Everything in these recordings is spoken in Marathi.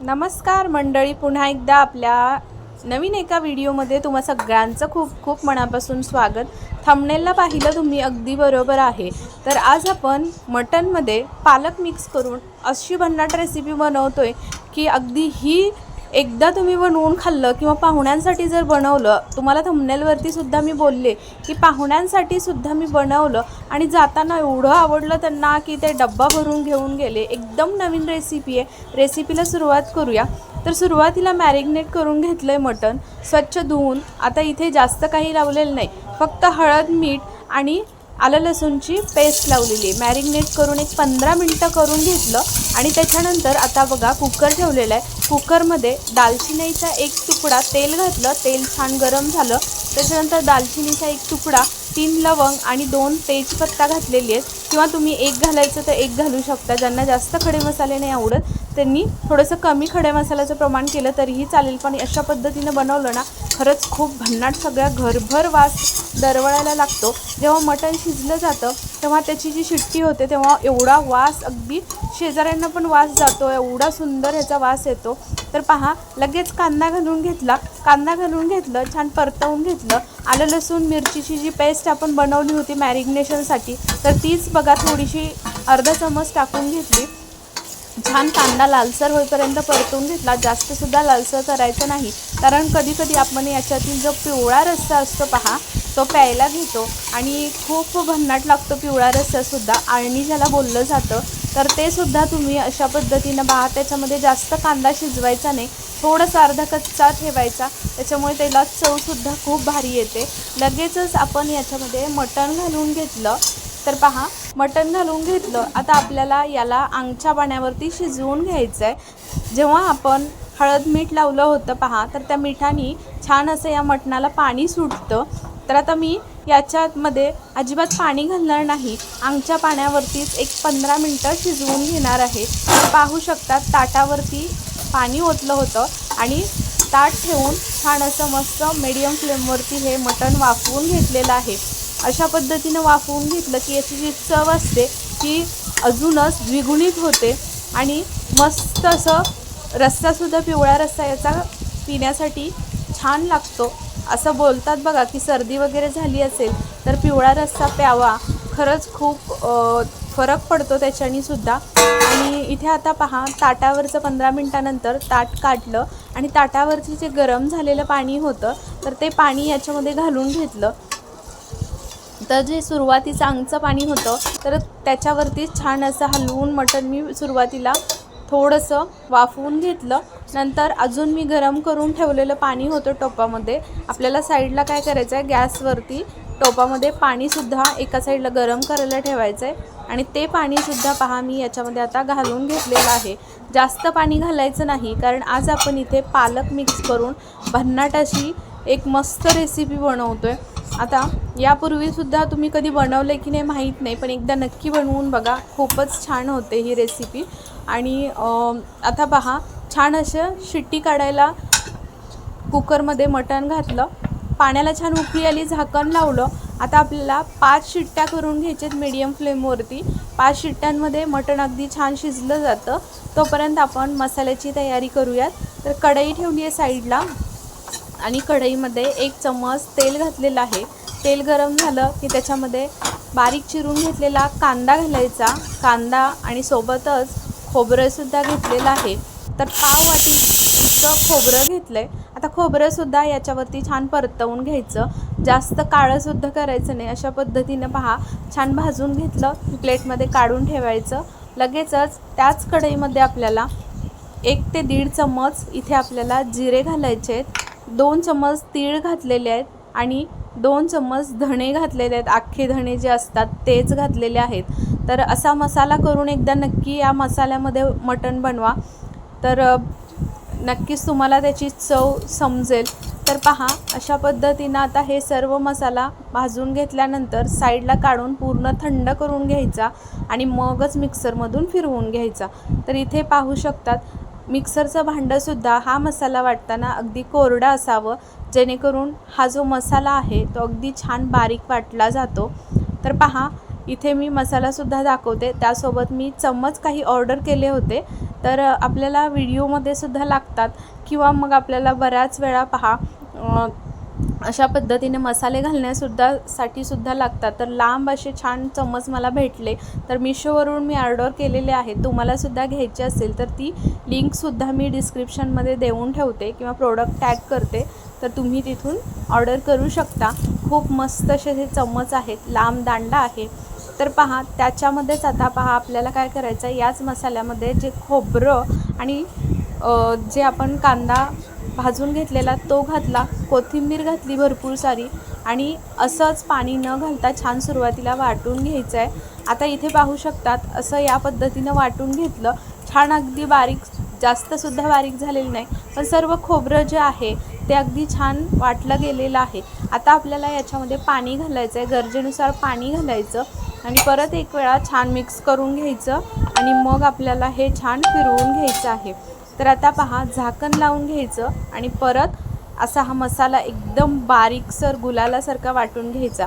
नमस्कार मंडळी पुन्हा एकदा आपल्या नवीन एका व्हिडिओमध्ये तुम्हा सगळ्यांचं खूप खूप मनापासून स्वागत. थंबनेलला पाहिलं तुम्ही अगदी बरोबर आहे. तर आज आपण मटनमध्ये पालक मिक्स करून अशी भन्नाट रेसिपी बनवतो आहे की अगदी ही एकदा तुम्ही बनवून खाल्लं किंवा पाहुण्यांसाठी जर बनवलं तुम्हाला थंबनेलवरती सुद्धा मी बोलले की पाहुण्यांसाठी सुद्धा मी बनवलं आणि जाताना एवढं आवडलं त्यांना की ते डब्बा भरून घेऊन गेले. एकदम नवीन रेसिपी आहे. रेसिपीला सुरुवात करूया. तर सुरुवातीला मॅरिनेट करून घेतलं आहे मटण. स्वच्छ धुवून. आता इथे जास्त काही लावलेलं नाही. फक्त हळद मीठ आणि आलं लसूणची पेस्ट लावलेली मॅरिनेट करून एक पंधरा मिनटं करून घेतलं आणि त्याच्यानंतर आता बघा कुकर ठेवलेलं आहे. कुकरमध्ये दालचिनीचा एक तुकडा तेल घातलं तेल छान गरम झालं. त्याच्यानंतर दालचिनीचा एक तुकडा तीन लवंग आणि दोन तेजपत्ता घातलेली आहेत. किंवा तुम्ही एक घालायचं तर एक घालू शकता. ज्यांना जास्त खडे मसाले नाही आवडत त्यांनी थोडंसं कमी खडे मसाल्याचं प्रमाण केलं तरीही चालेल. पण अशा पद्धतीनं बनवलं ना खरंच खूप भन्नाट सगळ्या घरभर वास दरवळायला लागतो. जेव्हा मटण शिजलं जातं तेव्हा त्याची जी शिट्टी होते तेव्हा एवढा वास अगदी शेजाऱ्यांना पण वास जातो एवढा सुंदर ह्याचा वास येतो. तर पहा लगेच कांदा घालून घेतला कांदा घालून घेतलं छान परतवून घेतलं. आलं लसूण मिरचीची जी पेस्ट आपण बनवली होती मॅरिग्नेशनसाठी तर तीच बघा थोडीशी अर्धा चमच टाकून घेतली. छान कांदा लालसर होईपर्यंत परतून घेतला. जास्तसुद्धा लालसर करायचं नाही. कारण कधीकधी आपण याच्यातील जो पिवळा रस्सा असतो पहा तो प्यायला घेतो आणि खूप भन्नाट लागतो पिवळा रस्सासुद्धा. आळणी ज्याला बोललं जातं तर ते सुद्धा तुम्ही अशा पद्धतीनं पहा त्याच्यामध्ये जास्त कांदा शिजवायचा नाही. थोडंसं अर्धा कच्चा ठेवायचा. त्याच्यामुळे त्याला चवसुद्धा खूप भारी येते. लगेचच आपण याच्यामध्ये मटण घालून घेतलं तर पहा मटण घालून घेतलं. आता आपल्याला याला आंगच्या पाण्यावरती शिजवून घ्यायचं आहे जेव्हा आपण हळद मीठ लावलं होतं पहा तर त्या मिठाने छान असं या मटणाला पाणी सुटतं. तर आता मी याच्यामध्ये अजिबात पाणी घालणार नाही. आमच्या पाण्यावरतीच एक पंधरा मिनटं शिजवून घेणार आहे. पाहू शकतात ताटावरती पाणी ओतलं होतं आणि ताट ठेवून छान असं मस्त मीडियम फ्लेमवरती हे मटण वाफवून घेतलेलं आहे. अशा पद्धतीनं वाफवून घेतलं की याची जी चव असते ती अजूनच द्विगुणित होते आणि मस्त असं रस्सासुद्धा पिवळा रस्सा याचा पिण्यासाठी छान लागतो. असं बोलतात बघा की सर्दी वगैरे झाली असेल तर पिवळा रस्सा प्यावा. खरंच खूप फरक पडतो त्याच्यानी सुद्धा. आणि इथे आता पहा ताटावरचं पंधरा मिनटानंतर ताट काढलं आणि ताटावरचं जे गरम झालेलं पाणी होतं तर ते पाणी याच्यामध्ये घालून घेतलं. तर जे सुरुवातीचं अंगचं पाणी होतं तर त्याच्यावरती छान असं हलवून मटण मी सुरुवातीला थोडंसं वाफवून घेतलं. नंतर अजून मी गरम करून ठेवलेलं पाणी होतं टोपामध्ये. आपल्याला साईडला काय करायचं आहे गॅसवरती टोपामध्ये पाणीसुद्धा एका साईडला गरम करायला ठेवायचं आहे आणि ते पाणीसुद्धा पहा मी याच्यामध्ये आता घालून घेतलेलं आहे. जास्त पाणी घालायचं नाही कारण आज आपण इथे पालक मिक्स करून भन्नाट अशी एक मस्त रेसिपी बनवतो आहे आता यापूर्वीसुद्धा तुम्ही कधी बनवलं की नाही माहीत नाही पण एकदा नक्की बनवून बघा. खूपच छान होते ही रेसिपी आणि आता पहा छान असं शिट्टी काढायला कुकरमध्ये मटण घातलं. पाण्याला छान उकळी आली झाकण लावलं. आता आपल्याला पाच शिट्ट्या करून घ्यायच्यात मीडियम फ्लेमवरती पाच शिट्ट्यांमध्ये मटण अगदी छान शिजलं जातं. तोपर्यंत आपण मसाल्याची तयारी करूयात. तर कढई ठेवली आहे साईडला आणि कढईमध्ये एक चम्मच तेल घातलेलं आहे. तेल गरम झालं की त्याच्यामध्ये बारीक चिरून घेतलेला कांदा घालायचा. कांदा आणि सोबतच खोबरंसुद्धा घेतलेलं आहे. तर पाव वाटी इतकं खोबरं घेतलं आहे आता खोबरंसुद्धा याच्यावरती छान परतवून घ्यायचं. जास्त काळंसुद्धा करायचं नाही. अशा पद्धतीनं पहा छान भाजून घेतलं प्लेटमध्ये काढून ठेवायचं. लगेचच त्याच कढईमध्ये आपल्याला एक ते दीड चम्मच इथे आपल्याला जिरे घालायचे आहेत. दोन चम्मच तीळ घातलेले आहेत आणि दोन चम्मच धणे घातलेले आहेत. अख्खे धणे जे असतात तेच घातलेले आहेत. तर असा मसाला करून एकदा नक्की या मसाल्यामध्ये मटण बनवा. तर नक्कीच तुम्हाला त्याची चव समजेल. तर पहा अशा पद्धतीनं आता हे सर्व मसाला भाजून घेतल्यानंतर साईडला काढून पूर्ण थंड करून घ्यायचा आणि मगच मिक्सरमधून फिरवून घ्यायचा. तर इथे पाहू शकतात मिक्सरचं भांडंसुद्धा हा मसाला वाटताना अगदी कोरडा असावं. जेणेकरून हा जो मसाला आहे तो अगदी छान बारीक वाटला जातो. तर पहा इथे मी मसालासुद्धा दाखवते. त्यासोबत मी चम्मच काही ऑर्डर केले होते. तर आपल्याला व्हिडिओमध्ये सुद्धा लागतात. किंवा मग आपल्याला बऱ्याच वेळा पहा अशा पद्धतीने मसाले घालण्यासुद्धा साठी सुद्धा लागतात. तर लांब असे छान चम्मच मला भेटले तर मिशोवरून मी ऑर्डर केलेले आहे. तुम्हालासुद्धा घ्यायची असेल तर ती लिंकसुद्धा मी डिस्क्रिप्शनमध्ये देऊन ठेवते किंवा प्रोडक्ट टॅग करते. तर तुम्ही तिथून ऑर्डर करू शकता. खूप मस्त असे हे चम्मच आहेत लांब दांडा आहे. तर पहा त्याच्यामध्येच आता पहा आपल्याला काय करायचं आहे याच मसाल्यामध्ये जे खोबरं आणि जे आपण कांदा भाजून घेतलेला तो घातला कोथिंबीर घातली भरपूर सारी आणि असंच पाणी न घालता छान सुरुवातीला वाटून घ्यायचं आहे आता इथे पाहू शकतात असं या पद्धतीनं वाटून घेतलं छान अगदी बारीक जास्तसुद्धा बारीक झालेलं नाही पण सर्व खोबरं जे आहे ते अगदी छान वाटलं गेलेलं आहे. आता आपल्याला याच्यामध्ये पाणी घालायचं आहे गरजेनुसार पाणी घालायचं आणि परत एक वेळा छान मिक्स करून घ्यायचं आणि मग आपल्याला हे छान फिरवून घ्यायचं आहे. तर आता पहा झाकण लावून घ्यायचं आणि परत असा हा मसाला एकदम बारीकसर गुलालासारखा वाटून घ्यायचा.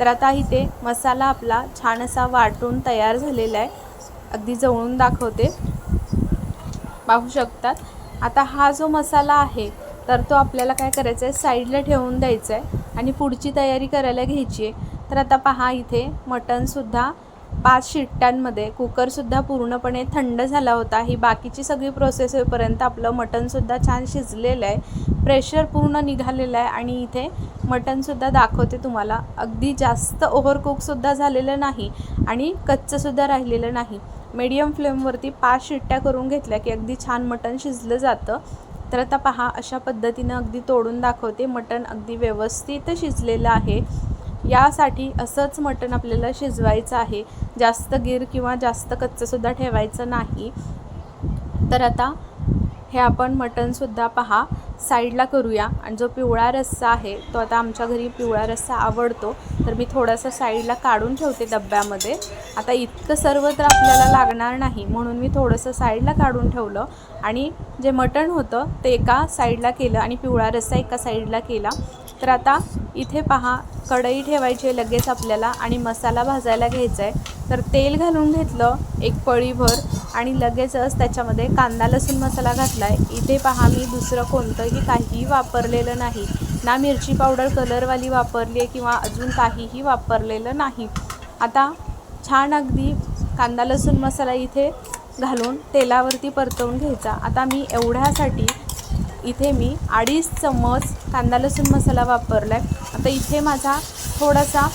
तर आता इथे मसाला आपला छान असा वाटून तयार झालेला आहे. अगदी जवळून दाखवते. पाहू शकतात. आता हा जो मसाला आहे तर तो आपल्याला काय करायचा आहे? साईडला ठेवून द्यायचा आहे आणि पुढची तयारी करायला घ्यायची आहे. तर आता पहा इथे मटणसुद्धा पाच शिट्ट्यांमध्ये कुकरसुद्धा पूर्णपणे थंड झाला होता. ही बाकीची सगळी प्रोसेस होईपर्यंत आपलं मटणसुद्धा छान शिजलेलं आहे. प्रेशर पूर्ण निघालेलं आहे आणि इथे मटणसुद्धा दाखवते तुम्हाला. अगदी जास्त ओव्हरकुकसुद्धा झालेलं नाही आणि कच्चंसुद्धा राहिलेलं नाही. मीडियम फ्लेमवरती पाच शिट्ट्या करून घेतल्या की अगदी छान मटण शिजलं जातं. तर आता पहा अशा पद्धतीनं अगदी तोडून दाखवते. मटण अगदी व्यवस्थित शिजलेलं आहे. यासाठी असंच मटण आपल्याला शिजवायचं आहे. जास्त गिर किंवा जास्त कच्चंसुद्धा ठेवायचं नाही. तर आता हे आपण मटणसुद्धा पहा. साईडला करूया. आणि जो पिवळा रस्सा आहे तो आता आमच्या घरी पिवळा रस्सा आवडतो. तर मी थोडासा साईडला काढून ठेवते डब्यामध्ये. आता इतकं सर्व तर आपल्याला लागणार नाही म्हणून मी थोडंसं साईडला काढून ठेवलं. आणि जे मटण होतं ते एका साईडला केलं आणि पिवळा रस्सा एका साईडला केला. तर आता इथे पहा कढई ठेवायची आहे लगेच आपल्याला आणि मसाला भाजायला घ्यायचा आहे. तर तेल घालून घेतलं एक पळीभर आणि लगेचच त्याच्यामध्ये कांदा लसूण मसाला घातला आहे इथे पहा मी दुसरं कोणतंही काहीही वापरलेलं नाही. ना मिरची पावडर कलरवाली वापरली आहे किंवा अजून काहीही वापरलेलं नाही. आता छान अगदी कांदा लसूण मसाला इथे घालून तेलावरती परतवून घ्यायचा. आता मी एवढ्यासाठी इथे मी अडीच चम्मच कांदा लसूण मसाला वापरला आहे आता इथे माझा थोडासा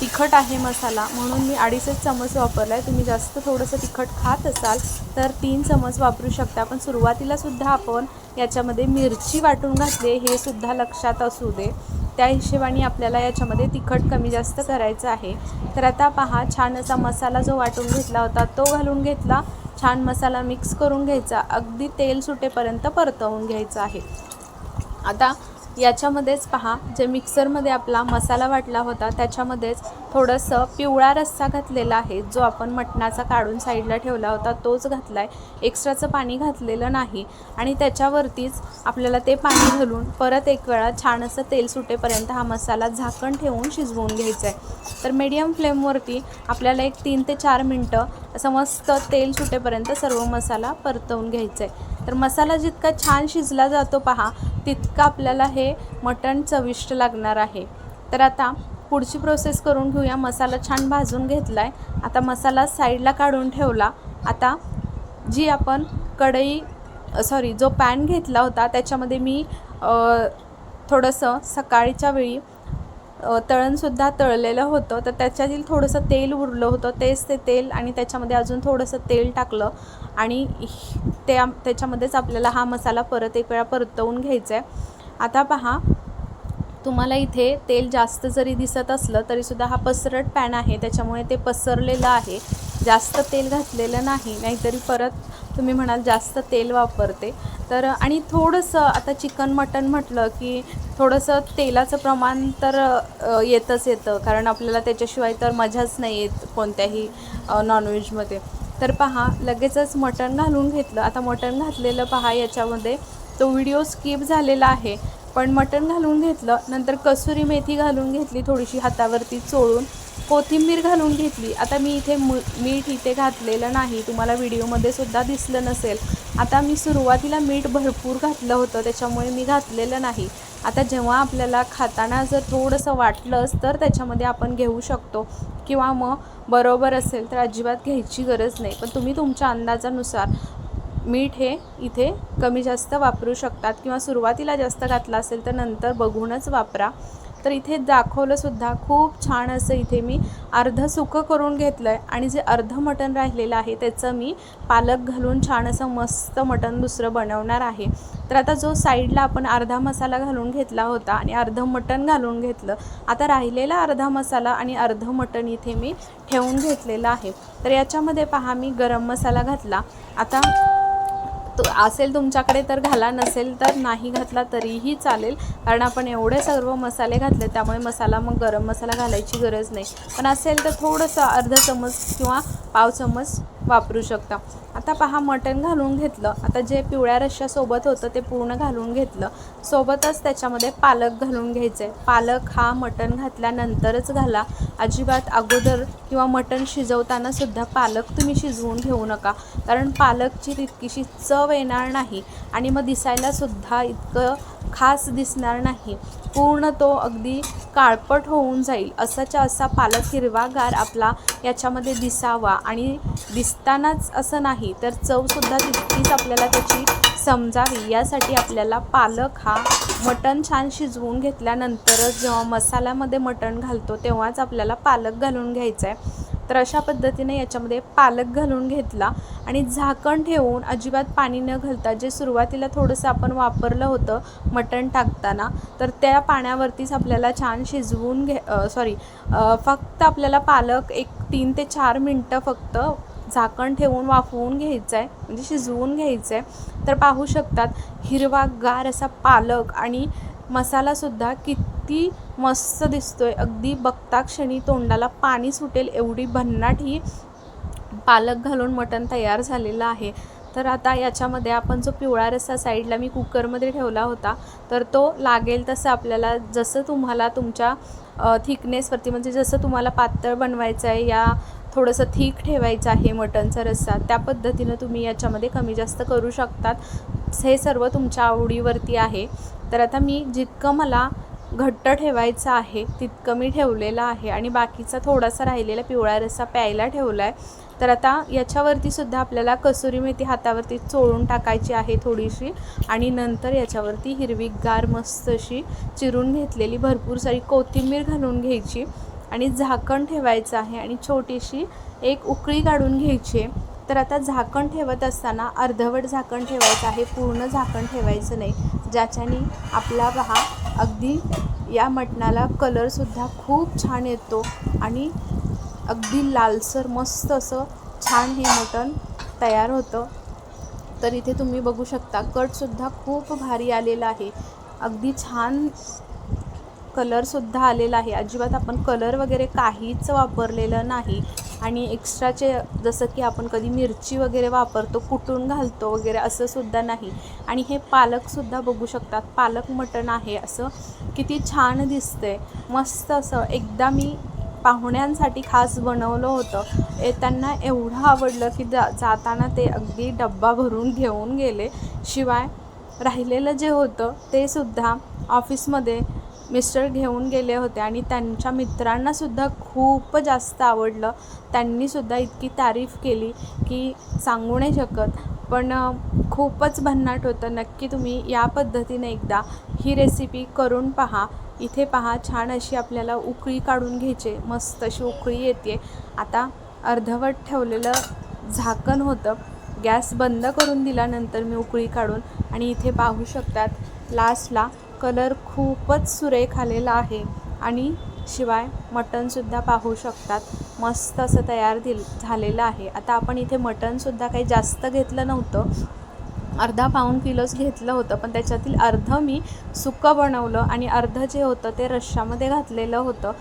तिखट आहे मसाला म्हणून मी अडीचच चम्मच वापरला आहे तुम्ही जास्त थोडंसं तिखट खात असाल तर तीन चम्मच वापरू शकता. पण सुरुवातीलासुद्धा आपण याच्यामध्ये मिरची वाटून घातली हे सुद्धा लक्षात असू दे. त्या हिशोबाने आपल्याला याच्यामध्ये तिखट कमी जास्त करायचं आहे. तर आता पहा छान असा मसाला जो वाटून घेतला होता तो घालून घेतला. छान मसाला मिक्स करून घ्यायचा. अगदी तेल सुटेपर्यंत परतवून घ्यायचं आहे. आता याच्यामध्येच पहा जे मिक्सरमध्ये आपला मसाला वाटला होता त्याच्यामध्येच थोडंसं पिवळा रस्सा घातलेला आहे जो आपण मटणाचा काढून साईडला ठेवला होता तोच घातला आहे एक्स्ट्राचं पाणी घातलेलं नाही आणि त्याच्यावरतीच आपल्याला ते पाणी घालून परत एक वेळा छान असं तेल सुटेपर्यंत हा मसाला झाकण ठेवून शिजवून घ्यायचा आहे तर मीडियम फ्लेमवरती आपल्याला एक तीन ते चार मिनटं असं मस्त तेल सुटेपर्यंत सर्व मसाला परतवून घ्यायचा आहे तर मसाला जितका छान शिजला जातो पहा तितकं आपल्याला हे मटण चविष्ट लागणार आहे. तर आता पुढची प्रोसेस करून घेऊया. मसाला छान भाजून घेतला आहे आता मसाला साईडला काढून ठेवला. आता जी आपण कढई सॉरी जो पॅन घेतला होता त्याच्यामध्ये मी थोडंसं सकाळच्या वेळी तळणसुद्धा तळलेलं होतं. तर त्याच्यातील थोडंसं तेल उरलं होतं. तेच ते तेल आणि त्याच्यामध्ये अजून थोडंसं तेल टाकलं. आणि त्या त्याच्यामध्येच आपल्याला हा मसाला परत एक वेळा परतवून घ्यायचा आहे आता पहा तुम्हाला इथे तेल जास्त जरी दिसत असलं तरीसुद्धा हा पसरट पॅन आहे. त्याच्यामुळे ते पसरलेलं आहे. जास्त तेल घातलेलं नाही नाहीतरी परत तुम्ही म्हणाल जास्त तेल वापरते. तर आणि थोडंसं आता चिकन मटन म्हटलं की थोडंसं तेलाचं प्रमाण तर येतंच येतच येतं. कारण आपल्याला त्याच्याशिवाय तर मजाच नाही येत कोणत्याही नॉनव्हेजमध्ये तर पहा लगेचच मटण घालून घेतलं. आता मटण घातलेलं पहा याच्यामध्ये. तो व्हिडिओ स्किप झालेला आहे. पण मटण घालून घेतलं. नंतर कसुरी मेथी घालून घेतली थोडीशी हातावरती चोळून. कोथिंबीर घालून घेतली. आता मी इथे मु मीठ इथे घातलेलं नाही. तुम्हाला व्हिडिओमध्ये सुद्धा दिसलं नसेल. आता मी सुरुवातीला मीठ भरपूर घातलं होतं. त्याच्यामुळे मी घातलेलं नाही. आता जेव्हा आपल्याला खाताना जर थोडंसं वाटलंच तर त्याच्यामध्ये आपण घेऊ शकतो. किंवा मग बरोबर असेल तर अजिबात घ्यायची गरज नाही. पण तुम्ही तुमच्या अंदाजानुसार मीठ हे इथे कमी जास्त वापरू शकतात. किंवा सुरुवातीला जास्त घातलं असेल तर नंतर बघूनच वापरा. तर इथे दाखवलं सुद्धा खूप छान असं इथे मी अर्ध सुकं करून घेतलं आहे आणि जे अर्ध मटण राहिलेलं आहे त्याचं मी पालक घालून छान असं मस्त मटण दुसरं बनवणार आहे. तर आता जो साईडला आपण अर्धा मसाला घालून घेतला होता आणि अर्ध मटण घालून घेतलं आता राहिलेला अर्धा मसाला आणि अर्ध मटण इथे मी ठेवून घेतलेलं आहे. तर याच्यामध्ये पहा मी गरम मसाला घातला. आता असेल तुमच्याकडे तर घाला नसेल तर नाही घातला तरीही चालेल. कारण आपण एवढे सर्व मसाले घातले त्यामुळे मसाला मग गरम मसाला घालायची गरज नाही. पण असेल तर थोडंसं अर्धा चमच किंवा पाव चमच वापरू शकता. आता पहा मटण घालून घेतलं. आता जे पिवळ्या रश्श्यासोबत होतं ते पूर्ण घालून घेतलं. सोबतच त्याच्यामध्ये पालक घालून घ्यायचं आहे पालक हा मटण घातल्यानंतरच घाला. अजिबात अगोदर किंवा मटण शिजवताना सुद्धा पालक तुम्ही शिजवून घेऊ नका. कारण पालकची तितकीशी चव येणार नाही. आणि मग दिसायला सुद्धा इतकं खास दिसणार नाही. पूर्ण तो अगदी काळपट होऊन जाईल. असाच्या असा पालक हिरवागार आपला याच्यामध्ये दिसावा. आणि दिसतानाच असं नाही तर चवसुद्धा तितकीच आपल्याला त्याची समजावी. यासाठी आपल्याला पालक हा मटण छान शिजवून घेतल्यानंतरच जेव्हा मसाल्यामध्ये मटण घालतो तेव्हाच आपल्याला पालक घालून घ्यायचा आहे तर अशा पद्धतीने याच्यामध्ये पालक घालून घेतला आणि झाकण ठेवून अजिबात पाणी न घालता जे सुरुवातीला थोडंसं आपण वापरलं होतं मटण टाकताना तर त्या पाण्यावरतीच आपल्याला छान शिजवून घे सॉरी फक्त आपल्याला पालक एक तीन ते चार मिनटं फक्त झाकण ठेवून वाफवून घ्यायचं आहे म्हणजे शिजवून घ्यायचं आहे तर पाहू शकतात हिरवा गार असा पालक आणि मसालासुद्धा किती मस्त दिसतोय. अगदी बघता क्षणी तोंडाला पाणी सुटेल एवढी भन्नाट ही पालक घालून मटण तयार झालेलं आहे. तर आता याच्यामध्ये आपण जो पिवळा रस्सा साईडला मी कुकरमध्ये ठेवला होता तर तो लागेल तसं आपल्याला जसं तुम्हाला तुमच्या थिकनेसवरती म्हणजे जसं तुम्हाला पातळ बनवायचं आहे या थोडंसं थीक ठेवायचं आहे मटणचा रस्सा त्या पद्धतीनं तुम्ही याच्यामध्ये कमी जास्त करू शकतात. हे सर्व तुमच्या आवडीवरती आहे. तर आता मी जितकं मला घट्ट ठेवायचं आहे तितकं मी ठेवलेलं आहे आणि बाकीचा थोडासा राहिलेला पिवळा रस्सा प्यायला ठेवला आहे तर आता याच्यावरती सुद्धा आपल्याला कसुरी मेथी हातावरती चोळून टाकायची आहे थोडीशी आणि नंतर याच्यावरती हिरवीगार मस्त अशी चिरून घेतलेली भरपूर सारी कोथिंबीर घालून घ्यायची. आणि झाकण ठेवायचं आहे आणि छोटीशी एक उकळी काढून घ्यायची आहे. तर आता झाकण ठेवत असताना अर्धवट झाकण ठेवायचं आहे. पूर्ण झाकण ठेवायचं नाही. ज्याच्याने आपला पहा अगदी या मटणाला कलरसुद्धा खूप छान येतो आणि अगदी लालसर मस्त असं छान हे मटण तयार होतं. तर इथे तुम्ही बघू शकता कटसुद्धा खूप भारी आलेला आहे. अगदी छान कलरसुद्धा आलेला आहे. अजिबात आपण कलर वगैरे काहीच वापरलेलं नाही. आणि एक्स्ट्राचे जसं की आपण कधी मिरची वगैरे वापरतो कुटून घालतो वगैरे असं सुद्धा नाही. आणि हे पालकसुद्धा बघू शकतात. पालक मटण आहे असं. किती छान दिसतंय. मस्त असं. एकदा मी पाहुण्यांसाठी खास बनवलं होतं. येताना एवढं आवडलं की जा जाताना ते अगदी डब्बा भरून घेऊन गेले. शिवाय राहिलेलं जे होतं ते सुद्धा ऑफिसमध्ये मिस्टर घेऊन गेले होते आणि त्यांच्या मित्रांनासुद्धा खूप जास्त आवडलं. त्यांनीसुद्धा इतकी तारीफ केली की सांगू नाही शकत. पण खूपच भन्नाट होतं. नक्की तुम्ही या पद्धतीने एकदा ही रेसिपी करून पहा. इथे पहा छान अशी आपल्याला उकळी काढून घ्यायचे. मस्त अशी उकळी येते. आता अर्धवट ठेवलेलं झाकण होतं. गॅस बंद करून दिल्यानंतर मी उकळी काढून आणि इथे पाहू शकतात लास्टला कलर खूपच सुरेख आलेला आहे. आणि शिवाय मटणसुद्धा पाहू शकतात. मस्त असं तयार दिल झालेलं आहे. आता आपण इथे मटणसुद्धा काही जास्त घेतलं नव्हतं. अर्धा पाऊण किलोच घेतलं होतं. पण त्याच्यातील अर्ध मी सुकं बनवलं आणि अर्ध जे होतं ते रश्श्यामध्ये घातलेलं होतं.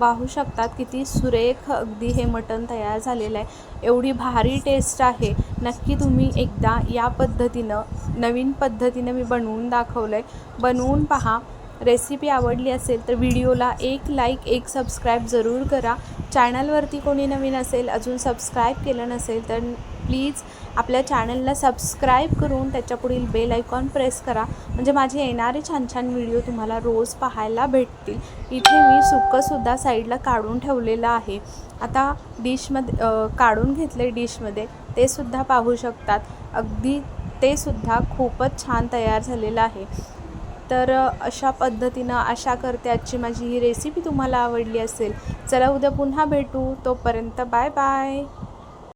पाहू शकतात किती सुरेख अगदी हे मटण तयार झालेलं आहे. एवढी भारी टेस्ट आहे. नक्की तुम्ही एकदा या पद्धतीनं नवीन पद्धतीनं मी बनवून दाखवलं आहे बनवून पहा. रेसिपी आवडली असेल तर व्हिडिओला एक लाईक एक सबस्क्राईब जरूर करा. चॅनलवरती कोणी नवीन असेल अजून सबस्क्राईब केलं नसेल तर प्लीज आपल्या चॅनलला सबस्क्राईब करून त्याच्यापुढील बेल आयकॉन प्रेस करा. म्हणजे माझे येणारे छान छान व्हिडिओ तुम्हाला रोज पाहायला भेटतील. इथे मी सुकंसुद्धा साईडला काढून ठेवलेलं आहे. आता डिशमध्ये काढून घेतले डिशमध्ये. ते सुद्धा पाहू शकतात. अगदी ते सुद्धा खूपच छान तयार झालेलं आहे. तर अशा पद्धतीनं आशा करते आजची माझी ही रेसिपी तुम्हाला आवडली असेल. चला उद्या पुन्हा भेटू. तोपर्यंत बाय बाय.